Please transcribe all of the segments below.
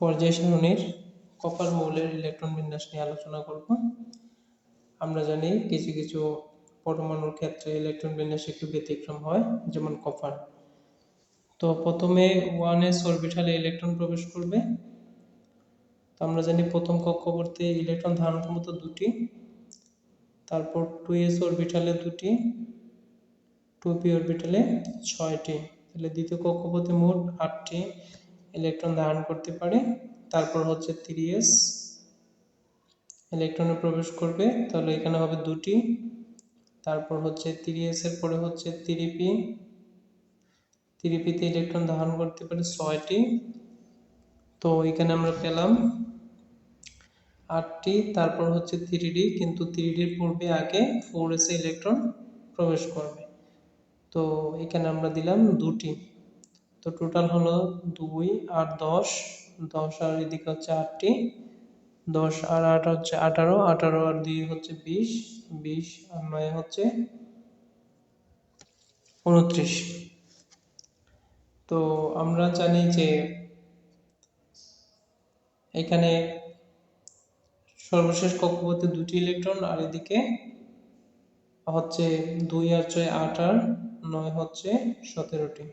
পর্যায় সারণীর কপার মৌলের ইলেকট্রন বিন্যাস নিয়ে আলোচনা করব। আমরা জানি কিছু কিছু পরমাণুর ক্ষেত্রে ইলেকট্রন বিন্যাস একটু ব্যতিক্রম হয়, যেমন কপার তো প্রথমে ওয়ান এস অরবিটালে ইলেকট্রন প্রবেশ করবে। তো আমরা জানি প্রথম কক্ষপথে ইলেকট্রন ধারণ ক্ষমতা দুটি, তারপর টু এস অরবিটালে দুটি টু পি অরবিটালে ছয়টি। তাহলে দ্বিতীয় কক্ষপথে মোট আটটি ইলেকট্রন ধারণ করতে পারে, তারপর হচ্ছে থ্রি এস ইলেকট্রনে প্রবেশ করবে, তাহলে এখানে হবে দুটি, তারপর হচ্ছে থ্রি এস এর পরে হচ্ছে থ্রি পি থ্রি ইলেকট্রন ধারণ করতে পারে ছয়টি, তো এখানে আমরা পেলাম আটটি, তারপর হচ্ছে থ্রি ডি কিন্তু থ্রি ডির পূর্বে আগে ফোর এসে ইলেকট্রন প্রবেশ করবে, তো এখানে আমরা দিলাম দুটি। তো টোটাল হলো দুই আর দশ। দশ আর এদিকে হচ্ছে আটটি। দশ আর আট হচ্ছে আঠারো। আঠারো আর দুই হচ্ছে বিশ। বিশ আর নয় হচ্ছে উনত্রিশ। তো আমরা জানি যে এখানে সর্বশেষ কক্ষপথে দুটি ইলেকট্রন আর এদিকে হচ্ছে দুই আর ছয় আট আর নয় হচ্ছে সতেরোটি।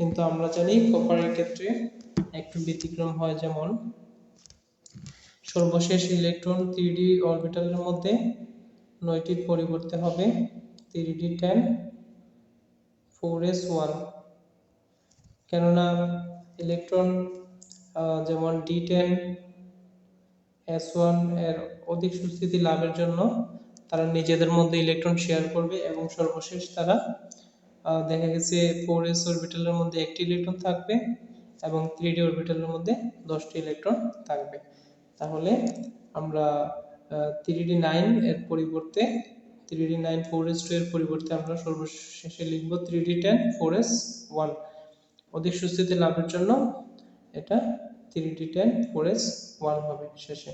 কিন্তু আমরা জানি কপারের ক্ষেত্রে একটু ব্যতিক্রম হয় যেমন সর্বশেষ ইলেকট্রন থ্রি অরবিটালের মধ্যে নয়টির পরিবর্তে হবে three D ten four S one কেননা ইলেকট্রন যেমন ডি টেন এস ওয়ানের অধিক সুস্থিতি লাভের জন্য তারা নিজেদের মধ্যে ইলেকট্রন শেয়ার করবে এবং সর্বশেষ তারা দেখা গেছে ফোর এস অরবিটালের মধ্যে একটি ইলেকট্রন থাকবে এবং থ্রি ডি অরবিটালের মধ্যে দশটি ইলেকট্রন থাকবে। তাহলে আমরা থ্রি ডি নাইন এর পরিবর্তে three D nine four S two এর পরিবর্তে আমরা সর্বশেষে লিখব three D ten four S one অধিক সুস্থিতি লাভের জন্য এটা three D ten four S one হবে শেষে।